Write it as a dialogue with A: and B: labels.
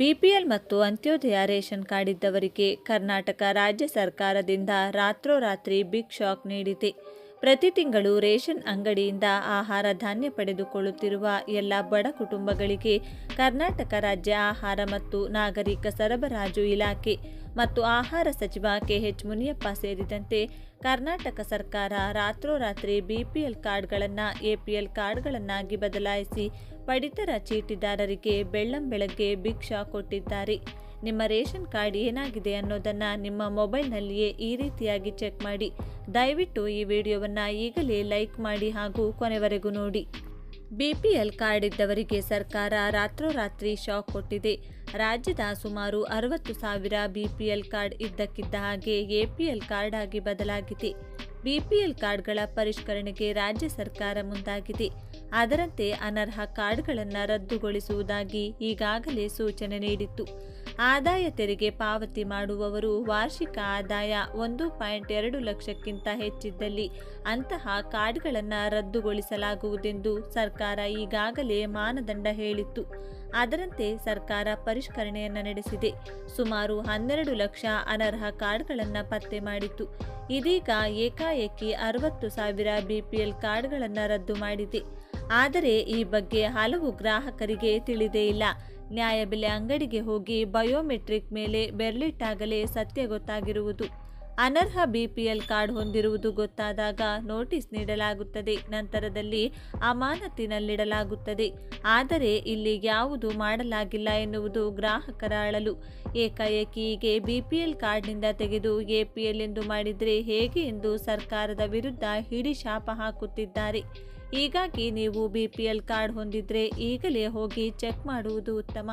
A: BPL ಮತ್ತು Antyodaya ration card ಇದ್ದವರಿಗೆ ಕರ್ನಾಟಕ ರಾಜ್ಯ ಸರ್ಕಾರದಿಂದ ರಾತ್ರೋರಾತ್ರಿ ಬಿಗ್ ಶಾಕ್ ನೀಡಿದೆ. ಪ್ರತಿ ತಿಂಗಳು ರೇಷನ್ ಅಂಗಡಿಯಿಂದ ಆಹಾರ ಧಾನ್ಯ ಪಡೆದುಕೊಳ್ಳುತ್ತಿರುವ ಎಲ್ಲ ಬಡ ಕುಟುಂಬಗಳಿಗೆ ಕರ್ನಾಟಕ ರಾಜ್ಯ ಆಹಾರ ಮತ್ತು ನಾಗರಿಕ ಸರಬರಾಜು ಇಲಾಖೆ ಮತ್ತು ಆಹಾರ ಸಚಿವ ಕೆಎಚ್ ಮುನಿಯಪ್ಪ ಸೇರಿದಂತೆ ಕರ್ನಾಟಕ ಸರ್ಕಾರ ರಾತ್ರೋರಾತ್ರಿ ಬಿಪಿಎಲ್ ಕಾರ್ಡ್ಗಳನ್ನು, ಎಪಿಎಲ್ ಕಾರ್ಡ್ಗಳನ್ನಾಗಿ ಬದಲಾಯಿಸಿ ಪಡಿತರ ಚೀಟಿದಾರರಿಗೆ ಬೆಳ್ಳಂಬೆಳಗ್ಗೆ ಭಿಕ್ಷಾ ಕೊಟ್ಟಿದ್ದಾರೆ. ನಿಮ್ಮ ರೇಷನ್ ಕಾರ್ಡ್ ಏನಾಗಿದೆ ಅನ್ನೋದನ್ನು ನಿಮ್ಮ ಮೊಬೈಲ್ನಲ್ಲಿಯೇ ಈ ರೀತಿಯಾಗಿ ಚೆಕ್ ಮಾಡಿ. ದಯವಿಟ್ಟು ಈ ವಿಡಿಯೋವನ್ನು ಈಗಲೇ ಲೈಕ್ ಮಾಡಿ ಹಾಗೂ ಕೊನೆವರೆಗೂ ನೋಡಿ. ಬಿಪಿಎಲ್ ಕಾರ್ಡ್ ಇದ್ದವರಿಗೆ ಸರ್ಕಾರ ರಾತ್ರೋರಾತ್ರಿ ಶಾಕ್ ಕೊಟ್ಟಿದೆ. ರಾಜ್ಯದ ಸುಮಾರು ಅರವತ್ತು ಸಾವಿರ ಬಿಪಿಎಲ್ ಕಾರ್ಡ್ ಇದ್ದಕ್ಕಿದ್ದ ಹಾಗೆ ಎಪಿಎಲ್ ಕಾರ್ಡ್ ಆಗಿ ಬದಲಾಗಿದೆ. ಬಿಪಿಎಲ್ ಕಾರ್ಡ್ಗಳ ಪರಿಷ್ಕರಣೆಗೆ ರಾಜ್ಯ ಸರ್ಕಾರ ಮುಂದಾಗಿದೆ. ಅದರಂತೆ ಅನರ್ಹ ಕಾರ್ಡ್ಗಳನ್ನು ರದ್ದುಗೊಳಿಸುವುದಾಗಿ ಈಗಾಗಲೇ ಸೂಚನೆ ನೀಡಿತ್ತು. ಆದಾಯ ತೆರಿಗೆ ಪಾವತಿ ಮಾಡುವವರು ವಾರ್ಷಿಕ ಆದಾಯ ಒಂದು ಪಾಯಿಂಟ್ ಎರಡು ಲಕ್ಷಕ್ಕಿಂತ ಹೆಚ್ಚಿದ್ದಲ್ಲಿ ಅಂತಹ ಕಾರ್ಡ್ಗಳನ್ನು ರದ್ದುಗೊಳಿಸಲಾಗುವುದೆಂದು ಸರ್ಕಾರ ಈಗಾಗಲೇ ಮಾನದಂಡ ಹೇಳಿತ್ತು. ಅದರಂತೆ ಸರ್ಕಾರ ಪರಿಷ್ಕರಣೆಯನ್ನು ನಡೆಸಿದೆ. ಸುಮಾರು ಹನ್ನೆರಡು ಲಕ್ಷ ಅನರ್ಹ ಕಾರ್ಡ್ಗಳನ್ನು ಪತ್ತೆ ಮಾಡಿತ್ತು. ಇದೀಗ ಏಕಾಏಕಿ ಅರವತ್ತು ಸಾವಿರ ಬಿಪಿಎಲ್ ಕಾರ್ಡ್ಗಳನ್ನು ರದ್ದು ಮಾಡಿದೆ. ಆದರೆ ಈ ಬಗ್ಗೆ ಹಲವು ಗ್ರಾಹಕರಿಗೆ ತಿಳಿದೇ ಇಲ್ಲ. ನ್ಯಾಯಬೆಲೆ ಅಂಗಡಿಗೆ ಹೋಗಿ ಬಯೋಮೆಟ್ರಿಕ್ ಮೇಲೆ ಬೆರಳಿಟ್ಟಾಗಲೇ ಸತ್ಯ ಗೊತ್ತಾಗಿರುವುದು. ಅನರ್ಹ ಬಿಪಿಎಲ್ ಕಾರ್ಡ್ ಹೊಂದಿರುವುದು ಗೊತ್ತಾದಾಗ ನೋಟಿಸ್ ನೀಡಲಾಗುತ್ತದೆ. ನಂತರದಲ್ಲಿ ಅಮಾನತಿನಲ್ಲಿಡಲಾಗುತ್ತದೆ. ಆದರೆ ಇಲ್ಲಿ ಯಾವುದು ಮಾಡಲಾಗಿಲ್ಲ ಎನ್ನುವುದು ಗ್ರಾಹಕರ ಅಳಲು. ಏಕಾಏಕಿಗೆ ಬಿಪಿಎಲ್ ಕಾರ್ಡ್ನಿಂದ ತೆಗೆದು ಎಪಿಎಲ್ ಎಂದು ಮಾಡಿದರೆ ಹೇಗೆ ಎಂದು ಸರ್ಕಾರದ ವಿರುದ್ಧ ಹಿಡಿ ಶಾಪ ಹಾಕುತ್ತಿದ್ದಾರೆ. ಹೀಗಾಗಿ ನೀವು ಬಿಪಿಎಲ್ ಕಾರ್ಡ್ ಹೊಂದಿದ್ರೆ ಈಗಲೇ ಹೋಗಿ ಚೆಕ್ ಮಾಡುವುದು ಉತ್ತಮ.